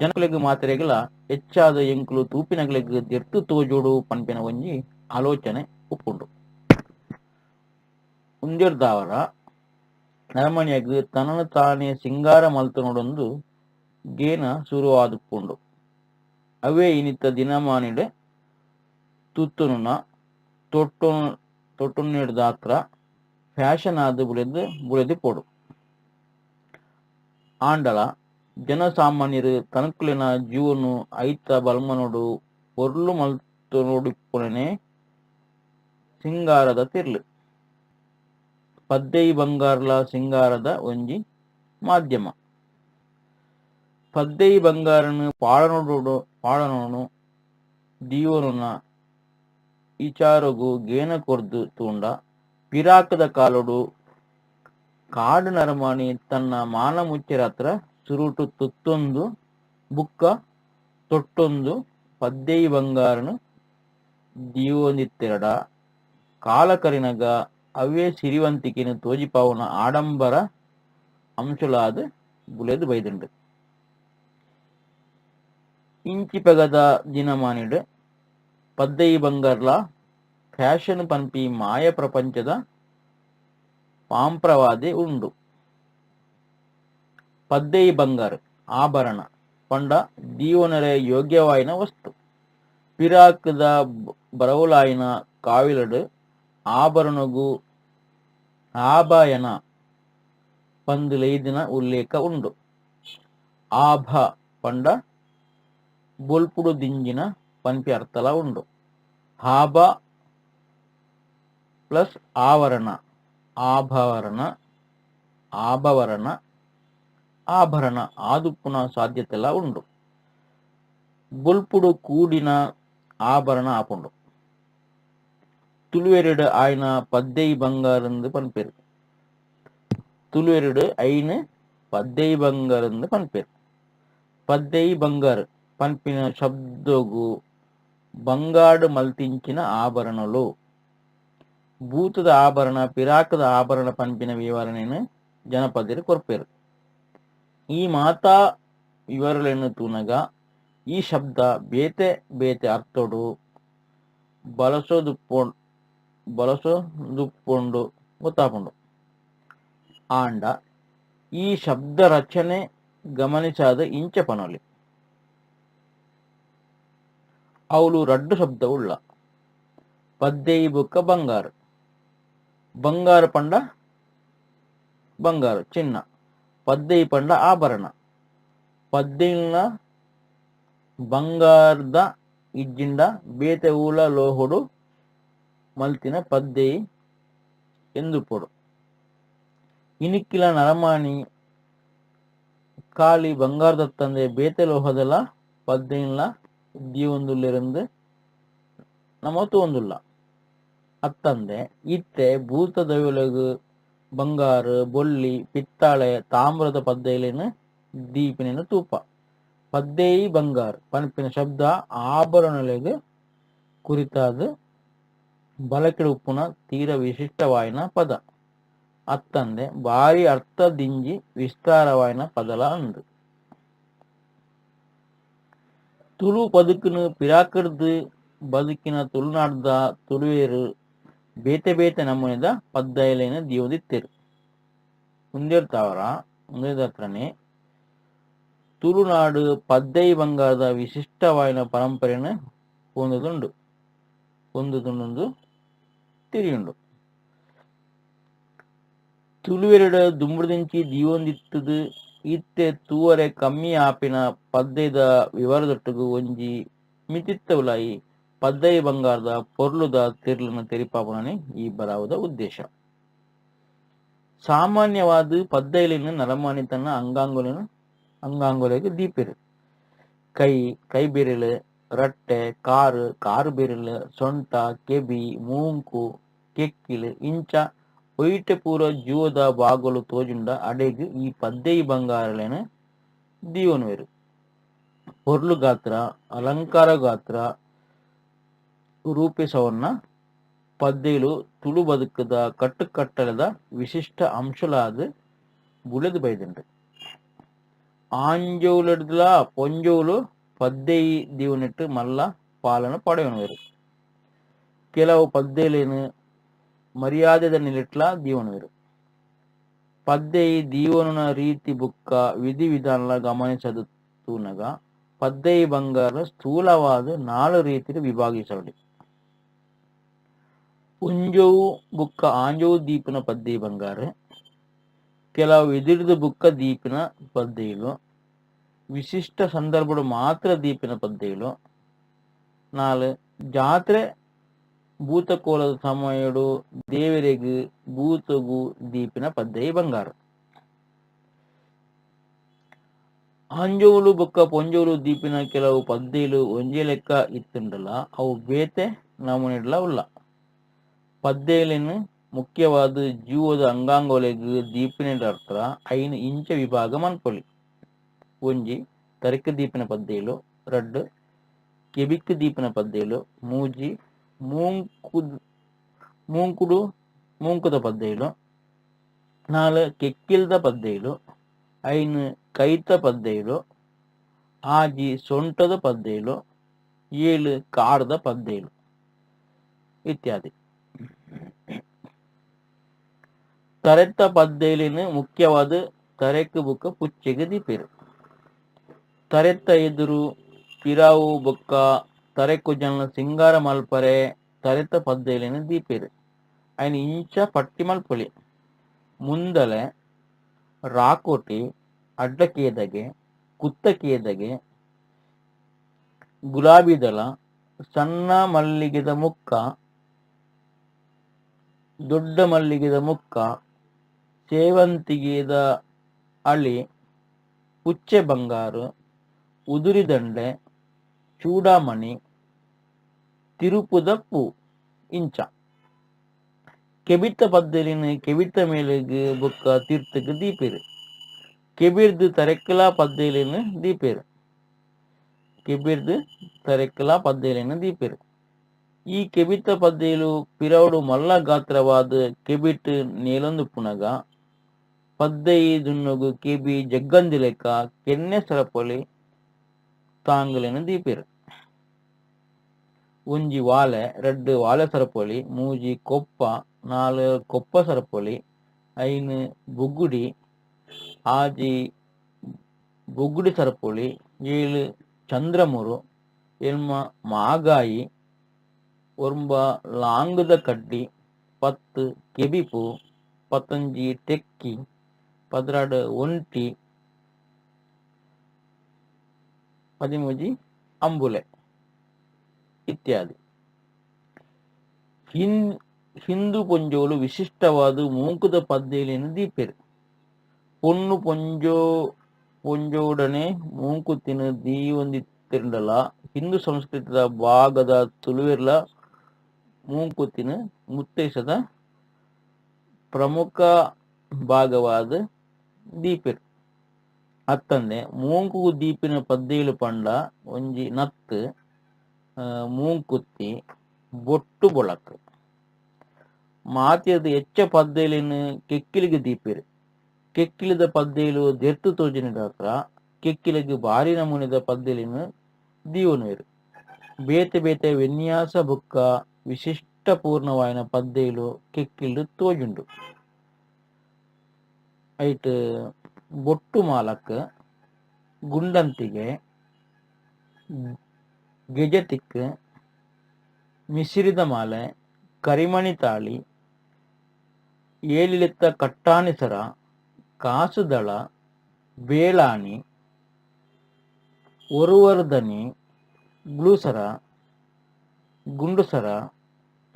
ಜನಕುಲೆಗ್ ಮಾತ್ರೆಗಳ ಹೆಚ್ಚಾದ ಎಂಕುಲು ತೂಪಿನಗಳಿಗೆ ದೆರ್ತು ತೋಜೋಡು ಪನ್ಪಿನ ಒಂಜಿ ಆಲೋಚನೆ ಉಪ್ಪುಂಡು ಉಂದೆರ್ದಾವರ ನರಮಣಿಯಗ್ ತನನ ತಾನೇ ಸಿಂಗಾರ ಮಲ್ತನೊಡೊಂದು ಗೇನ ಶುರುವಾದುಪ್ಪುಂಡು ಅವೇ ಇನಿತ ದಿನಮಾನಿಡೆ ತುತ್ತುನುನ ತೊಟ್ಟು ತೊಟ್ಟುನಿಡ್ದಾತ್ರ ಫ್ಯಾಷನ್ ಆದ ಬುಳೆದು ಬುಳೆದು ಪೋಡು. ಆಂಡಲ ಜನಸಾಮಾನ್ಯರು ತನಕುಲಿನ ಜೀವನು ಐತ ಬಲ್ಮನೋಡು ಒರ್ಲು ಮಲ್ತು ಮಲ್ತನೊಡಿಪ್ಪುನೆನೆ ಸಿಂಗಾರದ ತಿರ್ಲು. ಪದ್ದೈ ಬಂಗಾರ್ಲ ಸಿಂಗಾರದ ಒಂಜಿ ಮಾಧ್ಯಮ. ಪದ್ದೈ ಬಂಗಾರನು ಪಾಳನೋಡು ಪಾಡನೋನು ದೀವನುನ ಇಚಾರಗು ಗೇನ ಕೊರ್ದು ತೂಂಡ. ಪಿರಾಕದ ಕಾಲುಡು ಕಾಡು ನರಮಾಣಿ ತನ್ನ ಮಾನ ಮುಚ್ಚೆರತ್ರ ಸುರುಟು ತುತ್ತೊಂದು ಬುಕ್ಕ ತೊಟ್ಟೊಂದು ಪದ್ದೈ ಬಂಗಾರನು ದೀವೊಂದಿತ್ತೆರಡ ಕಾಲಕರಿನಗ ಅವೇ ಸಿರಿವಂತಿಕೆನು ತೋಜಿಪಾವುನ ಆಡಂಬರ ಅಂಶುಲಾದ ಬುಲೆದು ಬೈದುಂಡು ಇಂಚಿ ಪೆಗದ ದಿನಮಾನಿಡ್ ಪದ್ದೈ ಬಂಗಾರ್ಲ ಫ್ಯಾಷನ್ ಪನ್ಪಿ ಮಾಯ ಪ್ರಪಂಚದ ಪಾಂಪ್ರವಾದೆ ಉಂಡು ಪದ್ದೈ ಬಂಗಾರ, ಆಭರಣ, ಪಂಡ ದೀವನರೆ ಯೋಗ್ಯವಾಯಿನ ವಸ್ತು. ಪಿರಾಕದ ಬರವುಲಾಯಿನ ಕಾವಿಲಡು, ಆಭರಣಗು ಆಭಾಯನ ಪಂದ್ ಲೈದಿನ ಉಲ್ಲೇಖ ಉಂಡು. ಆಭ ಪಂಡ, ಬೊಲ್ಪುಡು ದಿಂಜಿನ ಪಂಪಿ ಅರ್ಥಲ ಉಂಡು. ಆಭ ಪ್ಲಸ್ ಆವರಣ ಆಭರಣ ಆಭವರಣ ಆಭರಣ ಆದುಪ್ಪುನ ಸಾಧ್ಯತೆಲ ಉಂಡು ಬೊಲ್ಪುಡು ಕೂಡಿನ ಆಭರಣ ಆಪುಂಡು ತುಳುವೆರಡು ಆಯ್ನ ಪದ್ದೈ ಬಂಗಾರಂದು ಪನ್ಪೇರು ತುಳುವೆರಡು ಐನ್ ಪದ್ದೈ ಬಂಗಾರಂದು ಪನ್ಪೇರು ಪದ್ದೈ ಬಂಗಾರ್ ಪನ್ಪಿನ ಶಬ್ದಗು ಬಂಗಾಡು ಮಲ್ತಿಂಚಿನ ಆಭರಣಲು ಭೂತದ ಆಭರಣ ಪಿರಾಕದ ಆಭರಣ ಪನ್ಪಿನ ವಿವರಣೆಯನ್ನು ಜನಪದರು ಕೊರ್ಪೇರು ಈ ಮಾತಾ ವಿವರಲೆನ್ನು ತೂನಗ ಈ ಶಬ್ದ ಬೇತೆ ಬೇತೆ ಅರ್ಥೋಡು ಬಳಸೋದುಪ್ಪೊ ಬಳಸೋದುಪ್ಪುಂಡು ಗೊತ್ತಾಪುಂಡು ಆಂಡ ಈ ಶಬ್ದ ರಚನೆ ಗಮನಿಸಾದ ಇಂಚ ಪನೊಲಿ ಅವಳು ರಡ್ಡು ಶಬ್ದ ಉಳ್ಳ ಪದ್ದೈ ಬುಕ್ಕ ಬಂಗಾರ ಬಂಗಾರ ಪಂಡ ಬಂಗಾರ ಚಿನ್ನ ಪದ್ದೈ ಪಂಡ ಆಭರಣ. ಪದ್ದಿನ ಬಂಗಾರದ ಇಜ್ಜಿಂಡ ಬೇತೆ ಊಲ ಲೋಹುಡು ಮಲ್ತಿನ ಪದ್ದೆಯಿ ಎಂದು ಪೊಡು. ಇನಿಕ್ಕಿಲ ನರಮಾಣಿ ಕಾಲಿ ಬಂಗಾರದತ್ತಂದೆ ಬೇತೆ ಲೋಹದಲ ಪದ್ದಿನ ದೀವೊಂದುಲ್ಲೆರಂದು ನಮ ಒಂದುಲ್ಲ ಅತ್ತಂದೆ, ಇತ್ತೆ ಭೂತ ದವಿಲಗು ಬಂಗಾರ ಬೊಲ್ಲಿ ಪಿತ್ತಾಳೆ ತಾಮ್ರದ ಪದ್ದೈಲಿನ ದೀಪಿನ ತೂಪ ಪದ್ದೇಯಿ ಬಂಗಾರ ಪನ್ಪಿನ ಶಬ್ದ ಆಭರಣಲೆಗ್ ಕುರಿತಾದ ಬಲಕಿಡ ಉಪ್ಪುನ ತೀರ ವಿಶಿಷ್ಟವಾಯಿನ ಪದ ಅತ್ತಂದೆ ಭಾರಿ ಅರ್ಥ ದಿಂಜಿ ವಿಸ್ತಾರವಾಯಿನ ಪದಲ ಅಂದು ತುಳು ಬದುಕುನು ಪಿರಾಕರ್ದು ಬದುಕಿನ ತುಳುನಾಡ್ದ ತುಳುವೇರು ಬೇತೆ ಬೇತೆ ನಮೂನೆದ ಪದ್ದೈಲಿನ ದೀವದಿತ್ತೆರು ಮುಂದಿರ್ತಾವರ ಮುಂದಿರತ್ರನೆ ತುಳುನಾಡು ಪದ್ದೈ ಬಂಗಾರದ ವಿಶಿಷ್ಟವಾಯಿನ ಪರಂಪರೆಯನ್ನು ಹೊಂದುದುಂಡು. ಹೊಂದುದುಂಡು ತಿರಿಯುಂಡು ತುಳುವೆರಡ ದುಂಬುದಿಂಚಿ ದೀವೊಂದಿತ್ತದು, ಇತ್ತೆ ತೂವರೆ ಕಮ್ಮಿ ಆಪಿನ ಪದ್ದೈದ ವಿವರದೊಟ್ಟಿಗೂ ಒಂಜಿ ಮಿತಿತ್ತವುಲಾಯಿ ಪದ್ದೈ ಬಂಗಾರದ ಪೊರ್ಲುದ ತಿರ್ಲನ ತೆರಿಪಾಪುನನೆ ಈ ಬರಾವದ ಉದ್ದೇಶ. ಸಾಮಾನ್ಯವಾದ ಪದ್ದೈಲಿನ ನರಮಾಣಿ ತನ್ನ ಅಂಗಾಂಗುಲಿನ ಅಂಗಾಂಗುಲಿಗೆ ದೀಪಿರು. ಕೈ ಕೈ ಬಿರಿಲು ರಟ್ಟೆ, ಕಾರು ಕಾರು ಬಿರಿಲು ಸೊಂಟ, ಕೆಬಿ, ಮೂಂಕು, ಕೆಕ್ಕಿಲು, ಇಂಚ ಒಯ್ಟೆ ಪೂರ ಜೀವದ ಬಾಗಲು ತೋಜುಂಡ ಅಡೆಗ್ ಈ ಪದ್ದೈ ಬಂಗಾರಲೆನ ದೀವನುವೆರು. ಪೊರ್ಲು ಗಾತ್ರ, ಅಲಂಕಾರ ಗಾತ್ರ ರೂಪಿಸವನ್ನ ಪದ್ದೈಲು ತುಳು ಬದುಕದ ಕಟ್ಟುಕಟ್ಟಲದ ವಿಶಿಷ್ಟ ಅಂಶಲಾದ ಬುಳೆದು ಬೈದುಂಡು ಆಂಜೋಲಡ್ಲ ಪೊಂಜೋಲು ಪದ್ದೆಯಿ ದೀವನಿಟ್ಟು ಮಲ್ಲ ಪಾಲನ ಪಡೆಯನುವೆರು ಕೆಲವು ಪದ್ಯಲೇನು ಮರ್ಯಾದೆದ ನಿಲಿಟ್ಲ ದೀವನುವೆರು. ಪದ್ದೆಯಿ ದೀವನ ರೀತಿ ಬುಕ್ಕ ವಿಧಿ ವಿಧಾನ ಗಮನಿಸದು ಪದ್ದೆಯಿ ಬಂಗಾರ ಸ್ಥೂಲವಾದ ನಾಲ್ಕು ರೀತಿಯಲ್ಲಿ ವಿಭಾಗಿಸಬಡಿ ಪುಂಜವು ಬುಕ್ಕ ಆಂಜವು ದೀಪಿನ ಪದ್ಯ ಬಂಗಾರ. ಕೆಲವು ಎದುರಿದ ಬುಕ್ಕ ದೀಪಿನ ಪದ್ಯಗಳು ವಿಶಿಷ್ಟ ಸಂದರ್ಭಗಳು ಮಾತ್ರ ದೀಪಿನ ಪದ್ಯಗಳು ನಾಲ್, ಜಾತ್ರೆ ಭೂತಕೋಲದ ಸಮಯಡು ದೇವರಿಗೆ ಭೂತಗು ದೀಪಿನ ಪದ್ಯ ಬಂಗಾರ. ಅಂಜೋಲು ಬುಕ್ಕ ಪೊಂಜೋಲು ದೀಪಿನ ಕೆಲವು ಪದ್ದೆಲು ಒಂಜೆ ಲೆಕ್ಕ ಇತ್ತುಂಡಲ, ಅವು ಬೇತೆ ನಮೂನೆಡ್ಲ ಉಲ್ಲ. ಪದ್ದೆಲಿನ ಮುಖ್ಯವಾದ ಜೀವದ ಅಂಗಾಂಗೊಲೆಗ್ ದೀಪಿನ ಅರ್ಥ ಐನು ಇಂಚ ವಿಭಾಗ ಮನ್ಪೊಲಿ ಒಂಜಿ ತರಿಕ ದೀಪಿನ ಪದ್ದೆಲು ರಡ್ಡ್ ಕೆಬಿಕ್ ದೀಪಿನ ಪದ್ದೆಲು ಮೂಜಿ ಮೂಂಕು ಮೂಂಕುಡು ಮೂಂಕುದ ಪದ್ದೆಲು ನಾಲ್ ಕೆಕ್ಕಿಲ್ದ ಪದ್ದೆಲು ಐನು ಕೈತ ಪದ್ದೆಲು ಆಜಿ ಸೊಂಟದ ಪದ್ದೆಲು ಏಳು ಕಾಡದ ಪದ್ದೆಲು ಇತ್ಯಾದಿ ತರೆತ್ತ ಪದ್ದೆಲಿನ ಮುಖ್ಯವಾದ ತರೆಕ್ ಬುಕ್ಕ ಪುಚ್ಚೆಗೆ ದೀಪೇರು ತರೆತ್ತ ಎದುರು ಪಿರಾವು ಬೊಕ್ಕ ತರೆಕು ಜನ ಸಿಂಗಾರ ಮಲ್ಪರೆ ತರೆತ್ತ ಪದ್ದೆಲಿನ ದೀಪೇರು ಐನ್ ಇಂಚ ಪಟ್ಟಿ ಮಲ್ಪೊಲಿ ಮುಂದಲೆ ರಾಕೋಟಿ ಅಡ್ಡಕೇದಗೆ ಕುತ್ತಕೇದಗೆ ಗುಲಾಬಿ ದಳ ಸಣ್ಣ ಮಲ್ಲಿಗೆದ ಮುಕ್ಕ ದೊಡ್ಡ ಮಲ್ಲಿಗೆದ ಮುಕ್ಕ, ಸೇವಂತಿಗೆದ ಅಳಿ ಪುಚ್ಚೆ ಬಂಗಾರು ಉದುರಿದಂಡೆ ಚೂಡಾಮಣಿ, ತಿರುಪುದ ಪೂ, ಇಂಚ. ಕೆಬಿತ್ತ ಪದ್ದಲಿನ ಕೆಬಿತ್ತ ಮೇಲೆಗ್ ಬೊಕ್ಕ ತೀರ್ಥಗ್ ದೀಪೆರ್. ಕೆಬಿರ್ದು ತರೆಕ್ಕಲ ಪದ್ದಲಿನ ದೀಪೆರ್. ಕೆಬಿರ್ದು ತರೆಕ್ಕಲ ಪದ್ದಲಿನ ದೀಪೆರ್. ಈ ಕೆಬಿತ್ತ ಪದ್ದೇಲು ಪಿರವುಡು ಮಲ್ಲ ಗಾತ್ರವಾದ ಕೆಬಿಟ್ ನೇಲೊಂದು ಪುನಗ ಪದ್ದಯಿ ದುನ್ನಗು ಕೆಬಿ ಜಗ್ಗಂದಿ ಲೆಕ್ಕ, ಕೆನ್ನೆ ಸರಪೊಲಿ ತಾಂಗುಲೆನ ದೀಪೆರ್. ಒಂಜಿ ವಾಲೆ, ರಡ್ಡ್ ವಾಲೆ ಸರಪೊಲಿ, ಮೂಜಿ ಕೊಪ್ಪ, ನಾಲ್ ಕೊಪ್ಪ ಸರಪೊಲಿ, ಐನ್ ಬೊಗ್ಗುಡಿ ಆಜಿ ಬೊಗ್ಗುಡಿ ಸರಪೊಲಿ, ಏಳು ಚಂದ್ರಮುರು, ಎಲ್ಮ ಮಾಗಾಯಿ ಒರ್ಂಬ ಲಾಂಗುದ ಕಡ್ಡಿ ಪತ್ತು ಕೆಬಿಪು ಪತ್ತೊಂಜಿ ತೆಕ್ಕಿ ಪದ್ರಾಡ್ ಒಂಟಿ ಪದಿಮೂಜಿ ಅಂಬುಲೆ ಇತ್ಯಾದಿ ಹಿಂ ಹಿಂದೂ ಪೊಂಜೋಲು ವಿಶಿಷ್ಟವಾದ ಮೂಂಕುದ ಪದ್ದೇಲಿನ ದೀಪೆರು ಪೊಣ್ಣು ಪೊಂಜೋ ಪೊಂಜೋಡನೆ ಮೂಂಕುತ್ತಿನ ದೀವೊಂದಿತ್ತಿಂಡಲ ಹಿಂದೂ ಸಂಸ್ಕೃತಿದ ಭಾಗದ ತುಳುವೆರ್ಲ ಮೂಂಕುತ್ತಿನ ಮುತ್ತೈಸದ ಪ್ರಮುಖ ಭಾಗವಾದ ದೀಪಿರ್. ಅತ್ತಂದೆ ಮೂಂಕು ದೀಪಿನ ಪದ್ದೇಲು ಪಂಡ ಒಂಜಿ ನತ್ತು ಮೂಂಕುತ್ತಿ ಬೊಟ್ಟು ಬೊಳಕ್. ಮಾತಿಯದ ಎಚ್ಚ ಪದ್ದೇಲಿನ ಕೆಕ್ಕಿಲಿಗೆ ದೀಪೆರು. ಕೆಕ್ಕಿಲಿದ ಪದ್ದೇಲು ದೆರ್ತು ತೋಜಿನಿಡಾತ್ರ ಕೆಕ್ಕಿಲಿಗೆ ಭಾರಿ ನಮೂನೆದ ಪದ್ದೇಲಿನ ದೀವನುವೆರು ಬೇತೆ ಬೇತೆ ವಿನ್ಯಾಸ ಬುಕ್ಕ ಪೂರ್ಣವಾಯಿನ ಪದ್ದೇಲು ಕೆಕ್ಕಿಲ್ಡು ತೋಜುಂಡು. ಐಟ್ ಬೊಟ್ಟು ಮಾಲಕ್, ಗುಂಡಂತಿಗೆ, ಗೆಜತಿಕ್, ಮಿಶ್ರಿದ ಮಾಲೆ, ಕರಿಮಣಿ ತಾಳಿ, ಏಳಿಲಿತ್ತ ಕಟ್ಟಾಣಿಸರ ಕಾಸುದಳ, ಬೇಳಾಣಿ ಒರುವರ್ಧನಿ ಗ್ಲೂಸರ, ಗುಂಡುಸರ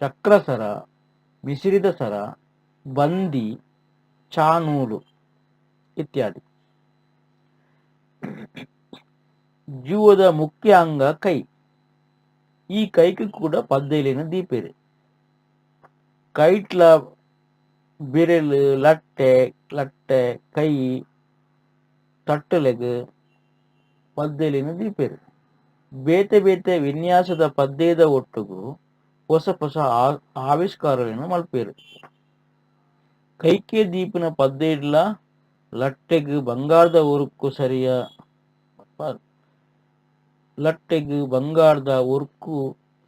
ಚಕ್ರಸರ ಮಿಶ್ರಿದ ಸರ, ಬಂದಿ, ಚಾನೂಲು ಇತ್ಯಾದಿ. ಜೀವದ ಮುಖ್ಯ ಅಂಗ ಕೈ. ಈ ಕೈಗೆ ಕೂಡ ಪದ್ದೇಲಿನ ಇದೆ. ಕೈಟ್ಲ ಬಿರಲು ಲಟ್ಟೆ ಲಟ್ಟೆ, ಕೈ, ತಟ್ಟಲೆಗ್ ಪದ್ದೇಲಿನ ಇದೆ. ಬೇತೆ ಬೇತೆ ವಿನ್ಯಾಸದ ಪದ್ದೇದ ಒಟ್ಟುಗು ಹೊಸ ಹೊಸ ಆವಿಷ್ಕಾರಗಳನ್ನು ಮಲ್ಪೇರು. ಕೈಕೆ ದೀಪಿನ ಪದ್ದೇಡ್ಲ ಲಟ್ಟೆಗ್ ಬಂಗಾರದ ಉರುಕು ಸರಿಯ ಲಟ್ಟೆಗ್ ಬಂಗಾರದ ಉರುಕು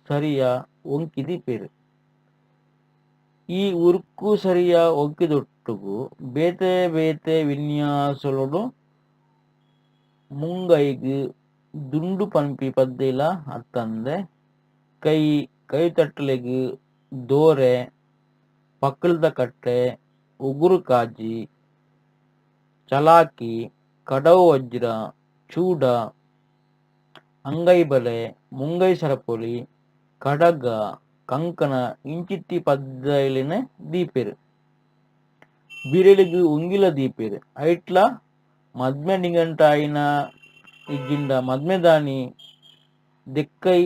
ಸರಿಯ ಒಂಕಿದಿ ಪೇರು ಈ ಉರುಕು ಸರಿಯ ಒಂಕಿದೊಟ್ಟುಗು ಬೇತೆ ಬೇತೆ ವಿನ್ಯಾಸಲೊಡು ಮುಂಗೈಗ್ ದುಂಡು ಪಂಪಿ ಪದ್ದೆಲಾ ಅತ್ತಂದೆ ಕೈ ಕೈ ತಟ್ಟಲೆಗ್ ದೋರೆ ಪಕ್ಕಳದ ಕಟ್ಟೆ, ಉಗುರು ಕಾಜಿ, ಚಲಾಕಿ, ಕಡವು ವಜ್ರ, ಚೂಡ ಅಂಗೈ ಬಲೆ ಮುಂಗೈ ಸರಪೊಲಿ, ಕಡಗ, ಕಂಕಣ, ಇಂಚಿತ್ತಿ ಪದ್ದಲಿನ ದೀಪೆರು. ಬಿರಲಿಗ್ ಉಂಗಿಲ ದೀಪೆರು. ಐಟ್ಲ ಮದ್ಮೆ ನಿಗಂಟ ಆಯಿನ ಇಜ್ಜಿಂಡ ಮದ್ಮೆದಾನಿ ದೆಕ್ಕೈ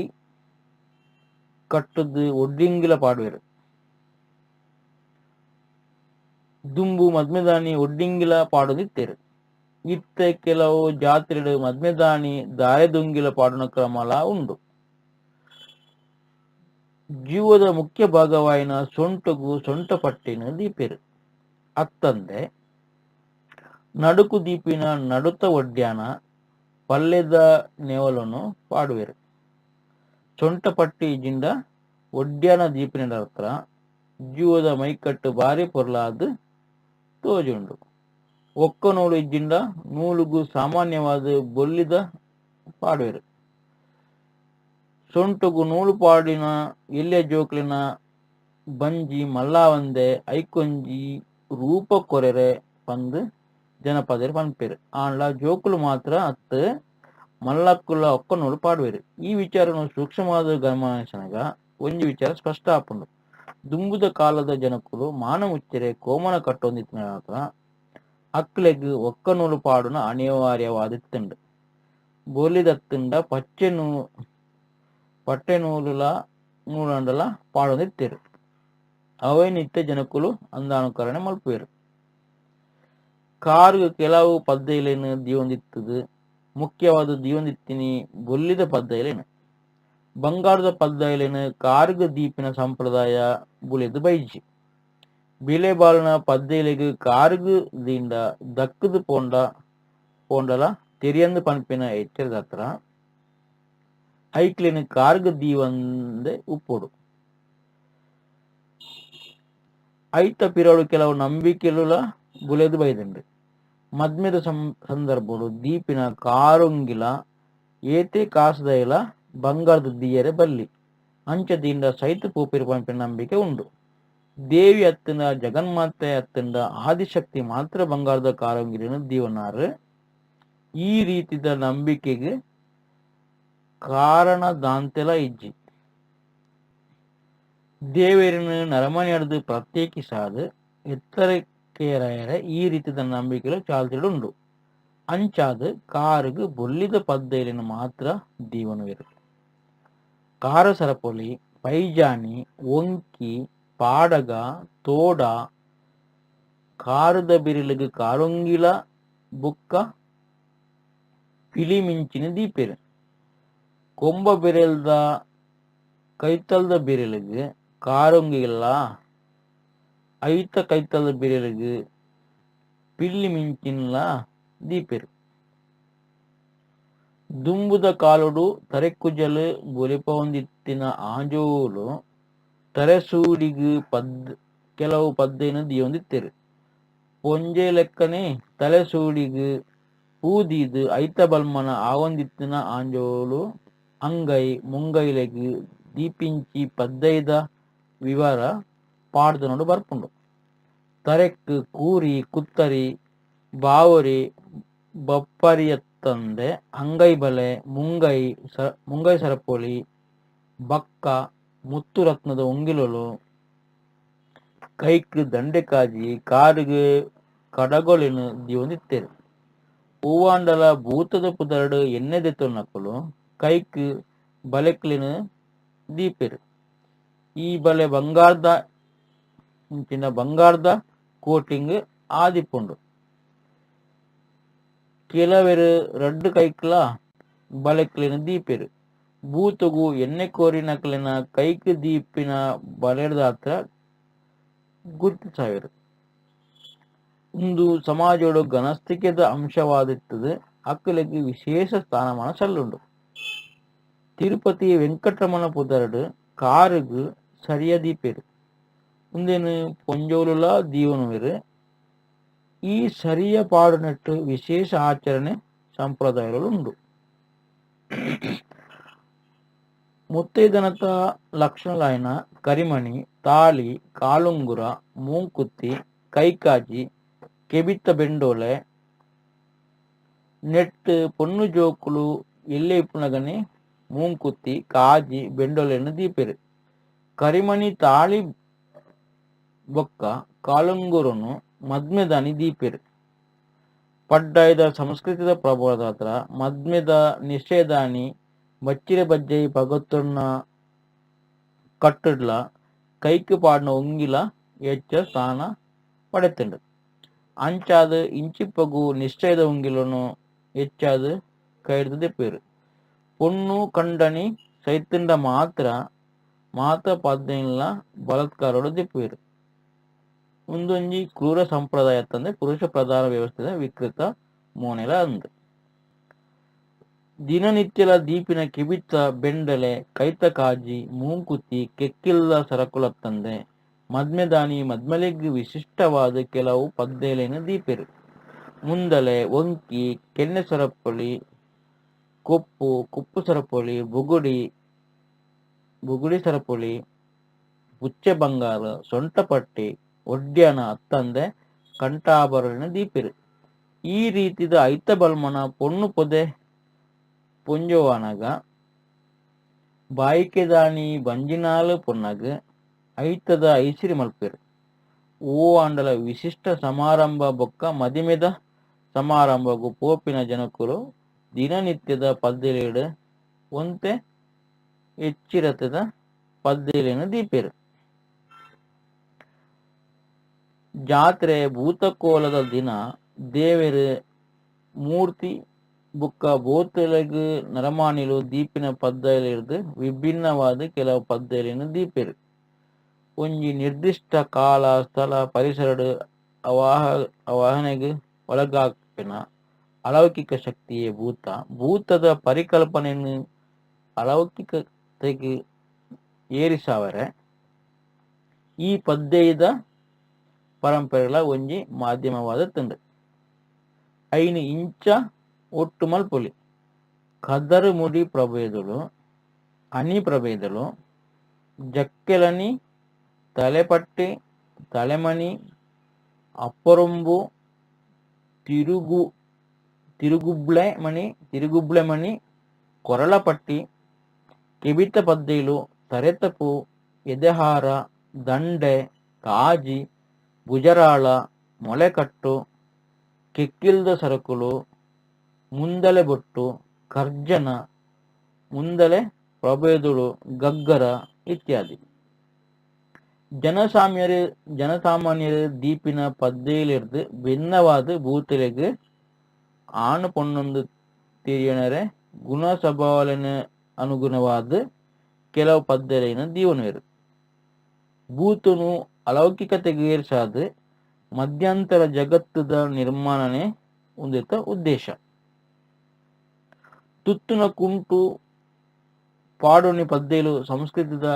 ಕಟ್ಟುದು ಒಡ್ಡಿಂಗಿಲ ಪಾಡುವೆರು. ದುಂಬು ಮದ್ಮೆದಾನಿ ಒಡ್ಡಿಂಗಿಲ ಪಾಡುದಿತ್ತೇರು. ಇತ್ತೆ ಕೆಲವು ಜಾತ್ರೆಡು ಮದ್ಮೆದಾನಿ ದಾಯದುಂಗಿಲ ಪಾಡುನ ಕ್ರಮಲ ಉಂಡು. ಜೀವದ ಮುಖ್ಯ ಭಾಗವಾಯಿನ ಸೊಂಟಗೂ ಸೊಂಟ ಪಟ್ಟಿನ ದೀಪೆರು. ಅತ್ತಂದೆ, ನಡುಕು ದೀಪಿನ ನಡುತ ಒಡ್ಯಾನ, ಪಲ್ಲೆದ ನೆವಲನು ಪಾಡುವೆರು. ಸೊಂಟ ಪಟ್ಟಿ ಜಿಂಡ ಒಡ್ಯಾನ ದೀಪಿನ ಹತ್ರ ಜೀವದ ಮೈಕಟ್ಟು ಬಾರಿ ಪೊರ್ಲಾದ ತೋಜುಂಡು. ಒಕ್ಕ ನೂಲು ಇಜ್ಜಿಂಡ ನೂಲುಗು ಸಾಮಾನ್ಯವಾದ ಬೊಲ್ಲಿದ ಪಾಡುವೆರು. ಸೊಂಟುಗು ನೂಲು ಪಾಡಿನ ಎಲ್ಯ ಜೋಕ್ಲಿನ ಬಂಜಿ ಮಲ್ಲಾವಂದೆ ಐಕೊಂಜಿ ರೂಪ ಕೊರೆರೆ ಪಂದ್ ಜನಪದರು ಪನ್ಪೇರು. ಆಂಡ್ಲ ಜೋಕುಲು ಮಾತ್ರ ಅತ್ತು ಒಕ್ಕ ನೂಲು ಪಾಡುವೆರು ಈ ವಿಚಾರನು ಸೂಕ್ಷ್ಮವಾದ ಗಮನಿಸನಗ ಒಂಜಿ ವಿಚಾರ ಸ್ಪಷ್ಟ ಆಪುಂಡು ದುಂಬುದ ಕಾಲದ ಜನಕುಲು ಮಾನ ಮುಚ್ಚರೆ ಕೋಮನ ಕಟ್ಟೊಂದಿತ್ತಿನ ಅಕ್ಲೆಗ್ ಒಕ್ಕ ನೂಲು ಪಾಡುನ ಅನಿವಾರ್ಯವಾದಿತ್ತುಂಡು. ಬೋಲಿದತ್ತುಂಡ ಪಚ್ಚೆ ನೂ, ಪಟ್ಟೆ ನೂಲುಲ, ನೂಲಂಡಲ ಪಾಡೊಂದಿತ್ತೆರು. ಅವೇ ನಿತ್ಯ ಜನಕುಲು ಅಂದಾನುಕರಣೆ ಮಲ್ಪುವೆರು. ಕಾರು ಕೆಲವು ಪದ್ದೆಲೆನು ದಿಯೊಂದಿತ್ತದು. ಮುಖ್ಯವಾದ ದಿಯೊಂದಿತ್ತಿನಿ ಬೊಲ್ಲಿದ ಪದ್ದೈಲೇನು ಬಂಗಾರದ ಪದ್ದೈಲೇನು ಕಾರ್ಗ ದೀಪಿನ ಸಂಪ್ರದಾಯ ಬುಲೆದು ಬೈಜಿ ಬಿಲೆ ಬಾಲನ ಪದ್ದೆಲೆಗ್ ಕಾರ್ಗ್ ದೀಂಡ ದಕ್ಕದು ಪೋಂಡ, ಪೋಂಡಲ, ತೆರಿಯಂದು ಪನ್ಪಿನ ಎಚ್ಚರದ ಹತ್ರ ಐಕ್ಲಿನ ಕಾರ್ಗ ದೀವಂದೆ ಉಪ್ಪುಡು. ಐತ ಪಿರಡು ಕೆಲವು ನಂಬಿಕೆಲುಲ ಬುಲೆದು ಬೈದಂಡು ಮದ್ಮೆದ ಸಂದರ್ಭಡು ದೀಪಿನ ಕಾರುಂಗಿಲ ಏತೆ ಕಾಸದೈಲ ಬಂಗಾರದ ದಿಯರೆ ಬಲ್ಲಿ. ಅಂಚದಿಂದ ಸೈತ ಪೂಪಿರು ಪಂಪಿನ ನಂಬಿಕೆ ಉಂಡು ದೇವಿ ಅತ್ತಿನ ಜಗನ್ಮಾತೆ ಅತ್ತಿಂದ ಆದಿಶಕ್ತಿ ಮಾತ್ರ ಬಂಗಾರದ ಕಾರಂಗಿರಿನ ದೀವನಾರ. ಈ ರೀತಿಯ ನಂಬಿಕೆಗೆ ಕಾರಣ ದಾಂತೆಲ ಇಜ್ಜಿ. ದೇವರಿನ ನರಮನೆ ಪ್ರತ್ಯೇಕಿಸಾದ ಪ್ರತ್ಯೇಕಿಸಾದು ಎತ್ತರಕ್ಕೇರಾಯರ ಈ ರೀತಿದ ನಂಬಿಕೆಲು ಚಾಲ್ತಿಡುಂಡು ಅಂಚಾದು ಕಾರುಗು ಬೊಲ್ಲಿದ ಪದ್ದೆಲಿನ ಮಾತ್ರ ದೀವನವಿರು ಕಾರು ಸರಪೊಲಿ ಪೈಜಾನಿ ಒಂಕಿ ಪಾಡಗ ತೋಡ ಕಾರುದ ಬಿರಿಲಿಗ್ ಕಾರೊಂಗಿಲ ಬುಕ್ಕ ಪಿಲಿಮಿಂಚಿನ ದೀಪೆರು ಕೊಂಬ ಬಿರೆಲ್ದ ಕೈತಲ್ದ ಬಿರಿಲಿಗ್ ಕಾರೊಂಗಿಲ್ಲ ಐತ ಕೈತಲ ಬಿರಿಲಿಗ್ ಪಿಲ್ಲಿ ಮಿಂಚಿನ್ಲ ದೀಪೆರು ದುಂಬುದ ಕಾಲುಡು ತರೆಕುಜಲು ಬೊಲಿಪವಂದಿತ್ತಿನ ಆಂಜೋಲು ತರೆಸೂಡಿಗು ಪದ್ ಕೆಲವು ಪದ್ದೆನು ದಿಯೊಂದಿತ್ತಿರು ಪೊಂಜೆ ಲೆಕ್ಕನೆ ತಲೆಸೂಡಿಗ್ ಊದಿದು ಐತ ಬಲ್ಮನ ಆವೊಂದಿತ್ತಿನ ಆಂಜೋಲು ಅಂಗೈ ಮುಂಗೈಲೆಗ್ ದೀಪಿಂಚಿ ಪದ್ದೈದ ವಿವರ ಪಾಡ್ದನೋಡು ಬರ್ಪುಂಡು ತರೆಕ್, ಕೂರಿ, ಕುತ್ತರಿ, ಬಾವರಿ ಅಂಗೈ ಬಲೆ ಮುಂಗೈ ಸರ ಮುಂಗೈ ಸರಪೋಳಿ, ಬಕ್ಕ ಮುತ್ತು ರತ್ನದ ಉಂಗಿಲೊಲು ಕೈಕ್ ದಂಡೆಕಾಜಿ ಕಾರಿಗೆ ಕಡಗೊಲಿನ ದಿವಂದಿತ್ತೇರು ಹೂವಾಂಡಲ ಭೂತದ ಪುದರಡು ಎಣ್ಣೆ ತೊನ್ನಕಲು ನಕುಲು, ಕೈಕ್ ಬಲೆಕ್ಲಿನ ದೀಪೆರು. ಈ ಬಲೆ ಬಂಗಾರದ, ಇಂಚಿನ ಬಂಗಾರದ ಕೋಟಿಂಗ್ ಆದಿಪ್ಪುಂಡು ಕೆಲವೆರು ರಡ್ಡು ಕೈಕ್ಲ ಬಲೆಕ್ಲಿನ ದೀಪೆರು ಬೂತುಗು ಎಣ್ಣೆ ಕೋರಿನಕ್ಲಿನ ಕೈಕ್ ದೀಪಿನ ಬಲೆದ ಹತ್ರ ಗುರುತಿಸಾವೆರು ಒಂದು ಸಮಾಜೋಡು ಘನಸ್ಥಿಕೆದ ಅಂಶವಾದಿತ್ತದು ಅಕ್ಕಲಿಗೆ ವಿಶೇಷ ಸ್ಥಾನಮಾನ ಸಲ್ಲುಂಡು ತಿರುಪತಿ ವೆಂಕಟರಮಣ ಪುದರಡು ಕಾರುಗು ಸರಿಯದಿ ಪೇರು ಮುಂದೇನು ಪೊಂಜೋಲುಲ ದೀವನವೇರು ಈ ಸರಿಯ ಪಾಡುನಟ್ಟು ವಿಶೇಷ ಆಚರಣೆ ಸಂಪ್ರದಾಯಗಳು ಉಂಡು ಮುತ್ತೈದನತ ಲಕ್ಷಣಲಾಯನ ಕರಿಮಣಿ, ತಾಳಿ, ಕಾಲುಂಗುರ, ಮೂಂಕುತ್ತಿ, ಕೈಕಾಜಿ, ಕೆಬಿತ್ತ ಬೆಂಡೋಲೆ ನೆಟ್ ಪೊನ್ನು ಜೋಕುಲು ಎಲ್ಲೆ ಇಪ್ಪುನಗನೆ ಮೂಂಕುತ್ತಿ, ಕಾಜಿ, ಬೆಂಡೋಲೆಯನ್ನು ದೀಪೆರು. ಕರಿಮಣಿ, ತಾಳಿ ಬೊಕ್ಕ ಕಾಲುಂಗುರನು ಮದ್ಮೆದಾನಿ ದೀಪೆರ್. ಪಡ್ಡಾಯ್ದ ಸಂಸ್ಕೃತಿದ ಪ್ರಭಾವದ ಮದ್ಮೆದ ನಿಷೇಧಾನಿ ಬಚ್ಚಿರ ಬಜ್ಜೈ ಪಗತ್ತೊನ್ನ ಕಟ್ಟಡ್ಲ ಕೈಕು ಪಾಡ್ನ ಒಂಗಿಲ ಹೆಚ್ಚ ಸ್ಥಾನ ಪಡೆತಂಡು. ಅಂಚಾದ ಇಂಚಿಪ್ಪಗು ನಿಶ್ಚಯದ ಒಂಗಿಲನು ಹೆಚ್ಚಾದ ಕೈಡ್ದು ಪೇರು ಪೊಣ್ಣು ಕಂಡನಿ ಸೈತಂಡ ಮಾತ್ರ ಮಾತ ಪದ್ನೆಲ್ಲ ಬಲಾತ್ಕಾರೋಡು ದೆಪ್ಪೇರು ಒಂದೊಂಜಿ ಕ್ರೂರ ಸಂಪ್ರದಾಯ ತಂದೆ ಪುರುಷ ಪ್ರಧಾನ ವ್ಯವಸ್ಥೆದ ವಿಕೃತ ಮೋನೆಲ ಅಂದ. ದಿನನಿತ್ಯದ ದೀಪಿನ ಕಿಬಿತ್ತ ಬೆಂಡಲೆ ಕೈತ ಕಾಜಿ ಮೂಂಕುತಿ ಕೆಕ್ಕಿಲ್ಲ ತಂದೆ. ಮದ್ಮೆದಾನಿ, ಮದ್ಮಲೆಗ್ ವಿಶಿಷ್ಟವಾದ ಕೆಲವು ಪದ್ದೇಲೆನ ದೀಪಿರು. ಮುಂದಲೆ ಒಂಕಿ, ಕೆನ್ನೆ ಸರಪೊಳಿ, ಕೊಪ್ಪು, ಕುಪ್ಪು ಸರಪೊಳಿ, ಬುಗುಡಿ ಬುಗುಡಿ ಸರಪೊಳಿ, ಪುಚ್ಚೆ ಬಂಗಾರ, ಸೊಂಟಪಟ್ಟಿ ಒಡ್ಯಾನ ಅತ್ತಂದೆ ಕಂಠಾಭರಣ ದೀಪಿರು. ಈ ರೀತಿದ ಐತ ಬಲ್ಮನ ಪೊಣ್ಣು ಪೊದೆ ಪುಂಜವಾನಗ, ಬಾಯಿಕೆದಾಣಿ ಬಂಜಿನಾಲು ಪೊನ್ನಗ, ಐತದ ಐಸಿರಿ ಮಲ್ಪಿರು. ಓ ಆಂಡಲ ವಿಶಿಷ್ಟ ಸಮಾರಂಭ ಬೊಕ್ಕ ಮದಿಮೆದ ಸಮಾರಂಭಗೂ ಪೋಪಿನ ಜನಕರು ದಿನನಿತ್ಯದ ಪದ್ದೆಲೇಡು ಒಂತೆ ಹೆಚ್ಚಿರತದ ಪದ್ದೇಲಿನ ದೀಪೆರು. ಜಾತ್ರೆ ಭೂತಕೋಲದ ದಿನ ದೇವರ ಮೂರ್ತಿ ಬುಕ್ಕ ಬೋತಲೆಗ್ ನರಮಾನಿಲು ದೀಪಿನ ಪದ್ದಲಿರ್ದು ವಿಭಿನ್ನವಾದ ಕೆಲವು ಪದ್ದಲಿನ ದೀಪಿರು. ಒಂಜಿ ನಿರ್ದಿಷ್ಟ ಕಾಲ, ಸ್ಥಳ, ಪರಿಸರ ಅವಾಹ ಅವಾಹನೆಗ್ ಒಳಗಾಕಿನ ಅಲೌಕಿಕ ಶಕ್ತಿಯೇ ಭೂತ. ಭೂತದ ಪರಿಕಲ್ಪನೆಯನ್ನು ಅಲೌಕಿಕತೆಗೆ ಏರಿಸಾವರೆ. ಈ ಪದ್ಯದ ಪರಂಪರೆಗಳ ಒಂಜಿ ಮಾಧ್ಯಮವಾದ ತಂದೆ ಐನು ಇಂಚ ಒಟ್ಟು ಮಲ್ಪೊಲಿ ಕದರು ಮುಡಿ ಪ್ರಭೇದಲು ಹನಿ ಪ್ರಭೇದಲು ಜಕ್ಕೆಲನಿ ತಲೆಪಟ್ಟಿ ತಲೆಮಣಿ ಅಪ್ಪರೊಂಬು ತಿರುಗು ತಿರುಗುಬ್ಳೆ ಮಣಿ ತಿರುಗುಬ್ಳೆ ಮಣಿ ಕೊರಳಪಟ್ಟಿ ಕಿಬಿತ ಪದ್ದೇಲು ತರೆತಪು ಎದೆಹಾರ ದಂಡೆ ಕಾಜಿ ಗುಜರಾಳ ಮೊಳೆಕಟ್ಟು ಕಿಕ್ಕಿಲ್ದ ಸರಕುಲು ಮುಂದಲೆ ಬೊಟ್ಟು ಕರ್ಜನ ಮುಂದಲೆ ಪ್ರಭೇದುಳು, ಗಗ್ಗರ ಇತ್ಯಾದಿ. ಜನಸಾಮ್ಯರು, ಜನಸಾಮಾನ್ಯರ ದೀಪಿನ ಪದ್ದೇಲಿರ್ದು ಭಿನ್ನವಾದ ಭೂತಲೆಗ್ ಆಣು ಪೊನ್ನೊಂದು ತಿರಿಯಣರೆ ಗುಣ ಸ್ವಭಾವಲಿನ ಅನುಗುಣವಾದ ಕೆಲವು ಪದ್ದಲಿನ ದೀವನವಿರು ಭೂತನು ಅಲೌಕಿಕತೆಗೇರ್ಸಾದ ಮಧ್ಯಂತರ ಜಗತ್ತದ ನಿರ್ಮಾಣನೆ ಹೊಂದಿತ ಉದ್ದೇಶ. ತುತ್ತುನ ಕುಂಟು ಪಾಡೋನಿ ಪದ್ದೇಲು ಸಂಸ್ಕೃತದ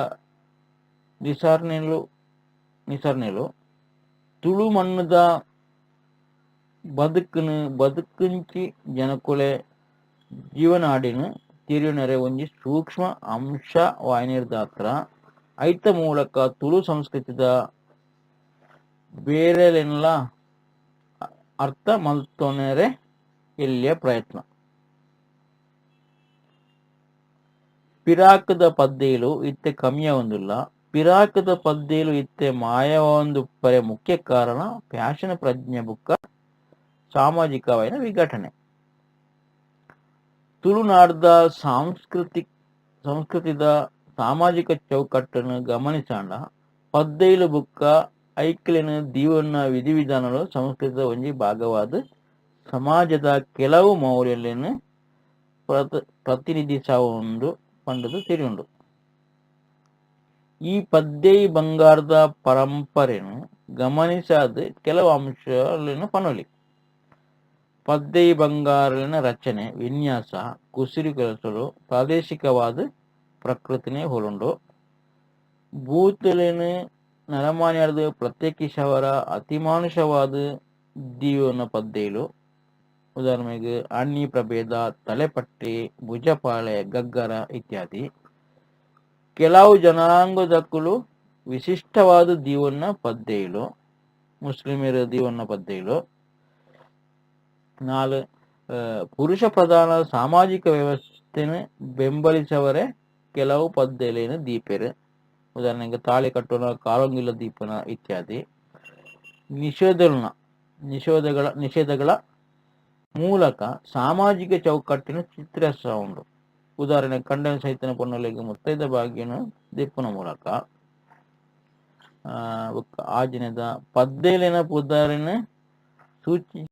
ನಿಸರ್ನೆಲು ನಿಸರ್ನೆಲು, ತುಳು ಮಣ್ಣದ ಬದುಕುನು ಬದುಕುಂಚಿ ಜನಕುಲೆ ಜೀವನಾಡಿನ ತಿರುನರೆ ಒಂಜಿ ಸೂಕ್ಷ್ಮ ಅಂಶ ವಾಯನಿರ್ದಾತ್ರ ಐತ ಮೂಲಕ ತುಳು ಸಂಸ್ಕೃತಿದ ಬೇರೆಲೆನ್ಲ ಅರ್ಥ ಮಲ್ತೊನೆರೆ ಇಲ್ಲಿಯ ಪ್ರಯತ್ನ. ಪಿರಾಕದ ಪದ್ಯಲು ಇತ್ತೆ ಕಮ್ಮಿಯ ಒಂದಿಲ್ಲ ಪಿರಾಕದ ಪದ್ಯಲು ಇತ್ತೆ ಮಾಯವೊಂದು ಪರೆ ಮುಖ್ಯ ಕಾರಣ ಫ್ಯಾಷನ್ ಪ್ರಜ್ಞೆ ಬುಕ್ಕ ಸಾಮಾಜಿಕವೈನ ವಿಘಟನೆ. ತುಳುನಾಡ್ದ ಸಾಂಸ್ಕೃತಿಕ ಸಂಸ್ಕೃತಿದ ಸಾಮಾಜಿಕ ಚೌಕಟ್ಟನ್ನು ಗಮನಿಸಾಂಡ ಪದ್ದೈಲು ಬುಕ್ಕ ಐಕ್ಯಲಿನ ದೀವನ ವಿಧಿವಿಧಾನಗಳು ಸಂಸ್ಕೃತದ ಒಂಜಿ ಭಾಗವಾದ ಸಮಾಜದ ಕೆಲವು ಮೌಲ್ಯಗಳನ್ನು ಪ್ರತ ಪ್ರತಿನಿಧಿಸವುಂಡು ಪಂಡದು ತಿರಿಯುಂಡು ಈ ಪದ್ಯ ಬಂಗಾರದ ಪರಂಪರೆಯನ್ನು ಗಮನಿಸಾದ ಕೆಲವು ಅಂಶಗಳನ್ನು ಪನೊಲಿ ಪದ್ಯ ಬಂಗಾರಲಿನ ರಚನೆ, ವಿನ್ಯಾಸ, ಕುಸಿರಿ ಕೆಲಸಗಳು ಪ್ರಾದೇಶಿಕವಾದ ಪ್ರಕೃತಿನೇ ಹೊಲುಂಡು. ಭೂತಲಿನ ನರಮಾನ್ಯದ ಪ್ರತ್ಯೇಕಿಸವರ ಅತಿಮಾನುಷವಾದ ದೀವನ ಪದ್ದೇಲು ಉದಾಹರಣೆಗೆ, ಅಣ್ಣಿ ಪ್ರಭೇದ, ತಲೆಪಟ್ಟಿ, ಭುಜಪಾಳೆ, ಗಗ್ಗರ ಇತ್ಯಾದಿ. ಕೆಲವು ಜನಾಂಗದಕ್ಕೂ ವಿಶಿಷ್ಟವಾದ ದೀವನ್ನ ಪದ್ದೇಲು ಮುಸ್ಲಿಮರ ದೀವನ್ನ ಪದ್ದೇಲು ನಾಲ್ ಪುರುಷ ಪ್ರಧಾನ ಸಾಮಾಜಿಕ ವ್ಯವಸ್ಥೆನ ಬೆಂಬಲಿಸವರೇ ಕೆಲವು ಪದ್ದೇಲಿನ ದೀಪೆರು. ಉದಾಹರಣೆಗೆ ತಾಳಿ ಕಟ್ಟುವ ಕಾಲೊಂಗಿಲ್ಲ ದೀಪನ ಇತ್ಯಾದಿ. ನಿಷೇಧನ, ನಿಷೇಧಗಳ ನಿಷೇಧಗಳ ಮೂಲಕ ಸಾಮಾಜಿಕ ಚೌಕಟ್ಟಿನ ಚಿತ್ರಿಸ ಉಂಟು ಉದಾಹರಣೆ ಕಂಡನ ಸಹಿತನ ಪೊನ್ನಲೆಗೆ ಮುತ್ತೈದ ಭಾಗ್ಯನ ದೀಪನ ಮೂಲಕ. ಆಜಿನದ ಪದ್ದೇಲಿನ ಉದಾಹರಣೆ ಸೂಚಿ